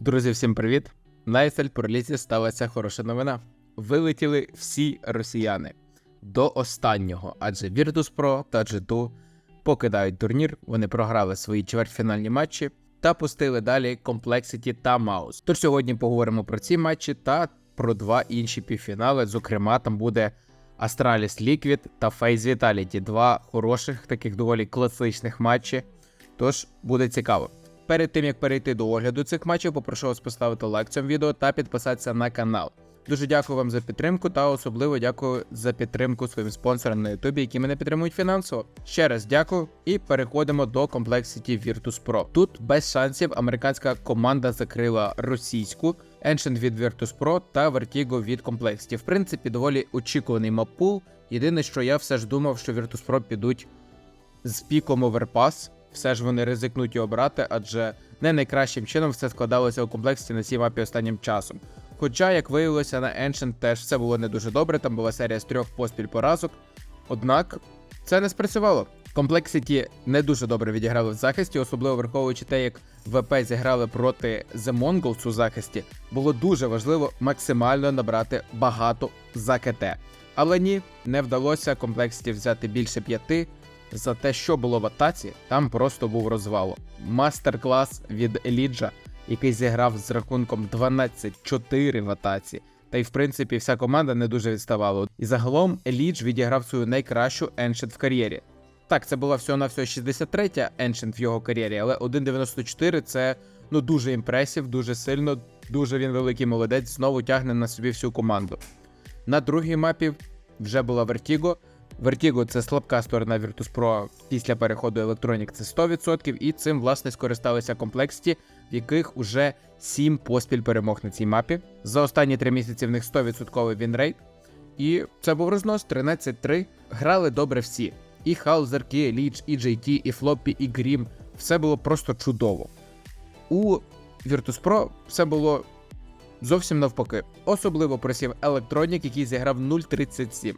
Друзі, всім привіт! На Есель сталася хороша новина. Вилетіли всі росіяни до останнього, адже Virtus.pro та G2 покидають турнір. Вони програли свої чвертьфінальні матчі та пустили далі Complexity та Маус. Тож сьогодні поговоримо про ці матчі та про два інші півфінали. Зокрема, там буде Astralis Liquid та Face Vitality. Два хороших, таких доволі класичних матчі. Тож буде цікаво. Перед тим як перейти до огляду цих матчів, попрошу вас поставити лайк цьому відео та підписатися на канал. Дуже дякую вам за підтримку та особливо дякую за підтримку своїм спонсорам на Ютубі, які мене підтримують фінансово. Ще раз дякую і переходимо до Complexity Virtus Pro. Тут без шансів американська команда закрила російську Ancient від Virtus Pro та Vertigo від Complexity. В принципі, доволі очікуваний маппул. Єдине, що я все ж думав, що Virtus Pro підуть з піком оверпас. Все ж вони ризикнуть його брати, адже не найкращим чином все складалося у комплексі на цій мапі останнім часом. Хоча, як виявилося, на Ancient теж все було не дуже добре, там була серія з трьох поспіль поразок. Однак це не спрацювало. Complexity не дуже добре відіграли в захисті, особливо враховуючи те, як ВП зіграли проти The Mongols у захисті, було дуже важливо максимально набрати багато за КТ. Але ні, не вдалося Complexity взяти більше п'яти. За те, що було в атаці, там просто був розвал. Мастер-клас від Еліджа, який зіграв з рахунком 12-4 в атаці. Та й в принципі вся команда не дуже відставала. І загалом Елідж відіграв свою найкращу Ancient в кар'єрі. Так, це була всього на всього 63-я Ancient в його кар'єрі, але 1.94 це ну дуже імпресів, дуже сильно, дуже він великий молодець, знову тягне на собі всю команду. На другій мапі вже була Vertigo. Vertigo – це слабка сторона Virtus Pro після переходу Electronic це 100%, і цим власне скористалися комплексті, в яких уже 7 поспіль перемог на цій мапі. За останні 3 місяці в них 100% вінрейт. І це був рознос 13-3. Грали добре всі. І Хаузер, і Ліч, і JT, і Флоппі, і Грім. Все було просто чудово. У Virtus Pro все було зовсім навпаки. Особливо просів Electronic, який зіграв 0.37.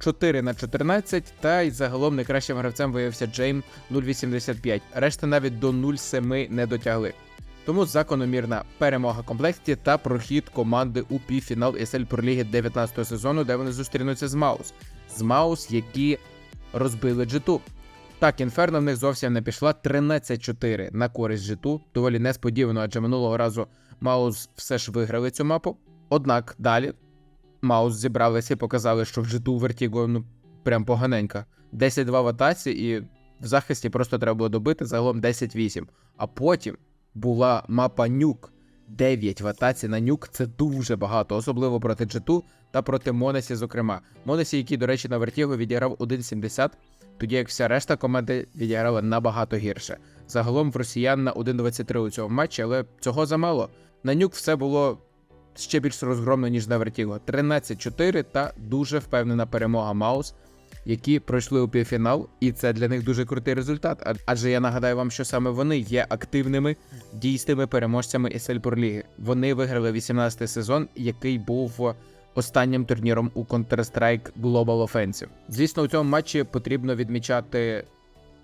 4 на 14, та й загалом найкращим гравцем виявився Джейм 0.85. Решта навіть до 0.7 не дотягли. Тому закономірна перемога комплекті та прохід команди у півфінал ESL Pro Ліги 19 сезону, де вони зустрінуться з Маус. З Маус, які розбили G2. Так, Інферно в них зовсім не пішла 13-4 на користь G2. Доволі несподівано, адже минулого разу Маус все ж виграли цю мапу. Однак далі Маус зібралися і показали, що в G2 Vertigo ну прям поганенька. 10-2 в атаці, і в захисті просто треба було добити загалом 10-8. А потім була мапа Нюк. 9 в атаці на нюк це дуже багато, особливо проти G2 та проти Монесі, зокрема. Монесі, який, до речі, на Vertigo відіграв 1.70, тоді як вся решта команди відіграла набагато гірше. Загалом в росіян на 1.23 у цьому матчі, але цього замало. На нюк все було ще більш розгромно, ніж на Vertigo. 13-4 та дуже впевнена перемога Маус, які пройшли у півфінал, і це для них дуже крутий результат. Адже я нагадаю вам, що саме вони є активними дійсними переможцями Ліги. Вони виграли 18-й сезон, який був останнім турніром у Counter-Strike Global Offensive. Звісно, у цьому матчі потрібно відмічати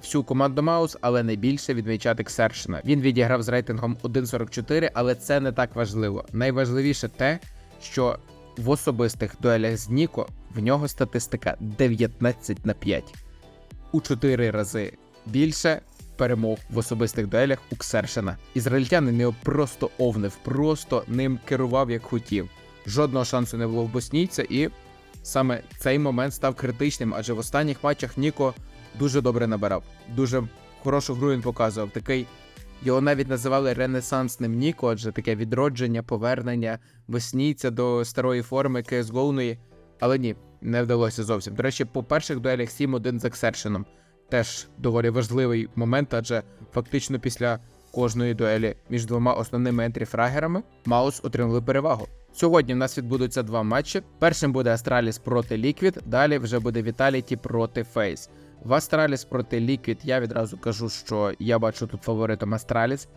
всю команду Маус, але найбільше відмічати Ксершина. Він відіграв з рейтингом 1.44, але це не так важливо. Найважливіше те, що в особистих дуелях з Ніко в нього статистика 19 на 5. У 4 рази більше перемог в особистих дуелях у Ксершина. Ізраїльтянин його просто овнив, просто ним керував як хотів. Жодного шансу не було в боснійця, і саме цей момент став критичним, адже в останніх матчах Ніко дуже добре набирав. Дуже хорошу гру він показував. Такий його навіть називали ренесансним Ніко, адже таке відродження, повернення боснійця до старої форми CSGO-ної. Але ні, не вдалося зовсім. До речі, по перших дуелях 7-1 за Ксершином. Теж доволі важливий момент, адже фактично після кожної дуелі між двома основними ентрі-фрагерами Маус отримали перевагу. Сьогодні в нас відбудуться два матчі. Першим буде Астраліс проти Ліквід, далі вже буде Віталіті проти Фейс. В Астраліс проти Ліквід я відразу кажу, що я бачу тут фаворитом Астраліс.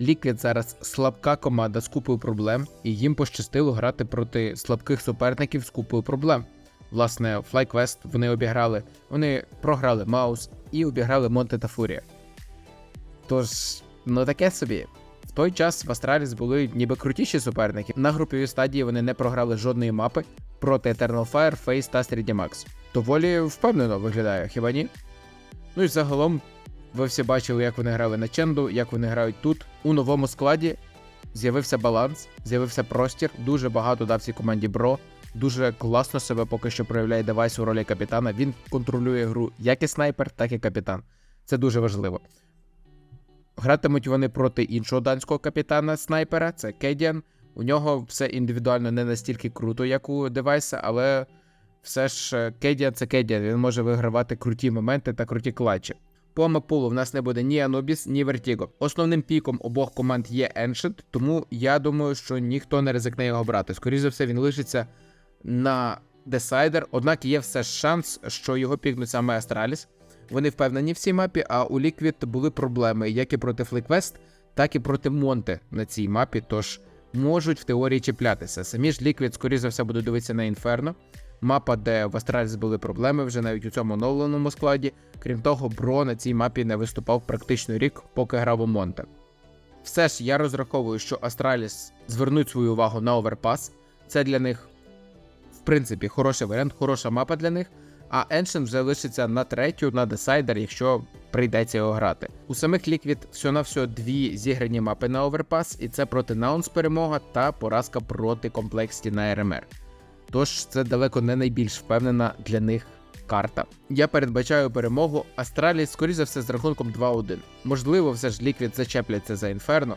Ліквід зараз слабка команда з купою проблем, і їм пощастило грати проти слабких суперників з купою проблем. Власне, FlyQuest вони обіграли, вони програли Маус і обіграли Монте та Фурія. Тож, ну таке собі. Той час в Астраліс були ніби крутіші суперники. На груповій стадії вони не програли жодної мапи проти Eternal Fire, Face та 3D Max. Доволі впевнено виглядає, хіба ні? Ну і загалом, ви всі бачили, як вони грали на Ченду, як вони грають тут. У новому складі з'явився баланс, з'явився простір. Дуже багато дав цій команді Бро. Дуже класно себе поки що проявляє девайс у ролі капітана. Він контролює гру як і снайпер, так і капітан. Це дуже важливо. Гратимуть вони проти іншого данського капітана снайпера, це Кедіан. У нього все індивідуально не настільки круто, як у девайса, але все ж Кедіан це Кедіан. Він може вигравати круті моменти та круті клатчі. По мапулу в нас не буде ні Anubis, ні Vertigo. Основним піком обох команд є Ancient, тому я думаю, що ніхто не ризикне його брати. Скоріше за все, він лишиться на Decider, однак є все ж шанс, що його пікнуть саме Astralis. Вони впевнені в цій мапі, а у Liquid були проблеми як і проти FlyQuest, так і проти Монте на цій мапі, тож можуть в теорії чіплятися. Самі ж Liquid, скоріше за все, будуть дивитися на Inferno. Мапа, де в Astralis були проблеми вже навіть у цьому оновленому складі. Крім того, Бро на цій мапі не виступав практично рік, поки грав у Монте. Все ж я розраховую, що Astralis звернуть свою увагу на Overpass. Це для них, в принципі, хороший варіант, хороша мапа для них. А Ancient вже лишиться на третю, на десайдер, якщо прийдеться його грати. У самих Liquid все на все дві зіграні мапи на Overpass, і це проти Наунс перемога та поразка проти комплексті на РМР. Тож це далеко не найбільш впевнена для них карта. Я передбачаю перемогу Астралії, скоріше за все, з рахунком 2-1. Можливо, все ж Liquid зачепляться за Інферно,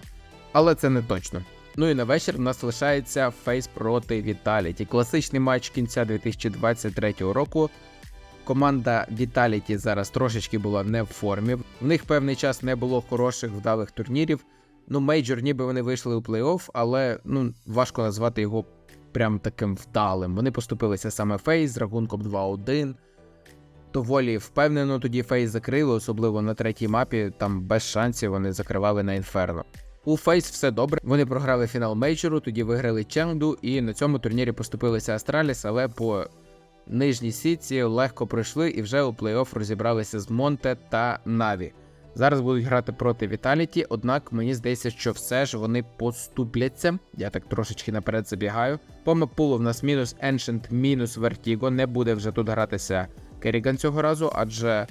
але це не точно. Ну і на вечір в нас лишається фейс проти Vitality. Класичний матч кінця 2023 року. Команда Vitality зараз трошечки була не в формі. В них певний час не було хороших вдалих турнірів. Ну, мейджор, ніби вони вийшли у плей-офф, але ну важко назвати його прям таким вдалим. Вони поступилися саме Фейс з рахунком 2-1. Доволі впевнено тоді Фейс закрили, особливо на третій мапі, там без шансів вони закривали на Інферно. У Фейс все добре. Вони програли фінал мейджору, тоді виграли Ченду, і на цьому турнірі поступилися Астраліс, але по нижній сітці легко пройшли і вже у плей-офф розібралися з Монте та Наві. Зараз будуть грати проти Віталіті, однак мені здається, що все ж вони поступляться. Я так трошечки наперед забігаю. По мапулу в нас мінус Ancient, мінус Vertigo. Не буде вже тут гратися Керіган цього разу, адже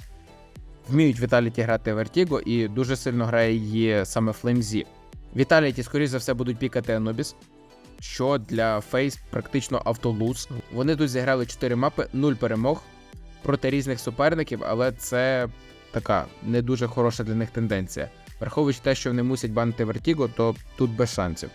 вміють Віталіті грати Vertigo і дуже сильно грає її саме Флеймзі. Віталіті, скоріш за все, будуть пікати Anubis, що для Фейс практично автолуз. Вони тут зіграли 4 мапи, 0 перемог проти різних суперників, але це така не дуже хороша для них тенденція. Враховуючи те, що вони мусять банити Vertigo, то тут без шансів.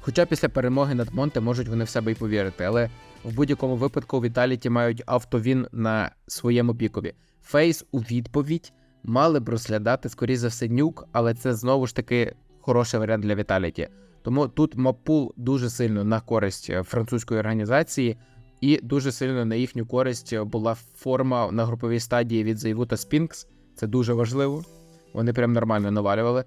Хоча після перемоги над Монте можуть вони в себе й повірити, але в будь-якому випадку Віталіті мають автовін на своєму пікові. Фейс у відповідь мали б розглядати, скоріше за все, нюк, але це знову ж таки хороший варіант для Віталіті. Тому тут Мапул дуже сильно на користь французької організації, і дуже сильно на їхню користь була форма на груповій стадії від Зайву та Спінкс. Це дуже важливо. Вони прям нормально навалювали.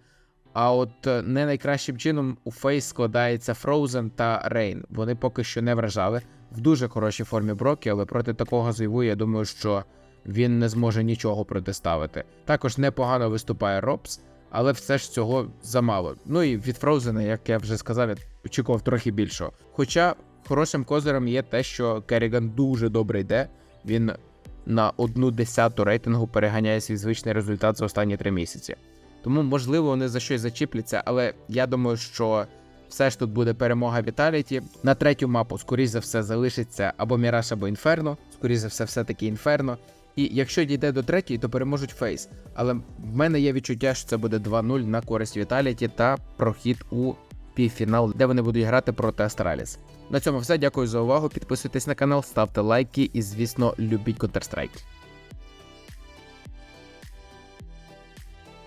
А от е, не найкращим чином у фейс складається Frozen та Rain. Вони поки що не вражали в дуже хорошій формі Брокі, але проти такого Зайву, я думаю, що він не зможе нічого протиставити. Також непогано виступає Робс, але все ж цього замало. Ну і від Frozen, як я вже сказав, я очікував трохи більшого. Хоча хорошим козиром є те, що Керріган дуже добре йде. Він на одну десяту рейтингу переганяє свій звичний результат за останні три місяці. Тому, можливо, вони за щось зачіпляться, але я думаю, що все ж тут буде перемога Віталіті. На третю мапу, скоріш за все, залишиться або Міраж, або Інферно. Скоріш за все, все-таки Інферно. І якщо дійде до третьої, то переможуть Фейс. Але в мене є відчуття, що це буде 2-0 на користь Віталіті та прохід у півфінал, де вони будуть грати проти Астраліс. На цьому все. Дякую за увагу. Підписуйтесь на канал, ставте лайки і, звісно, любіть Counter-Strike.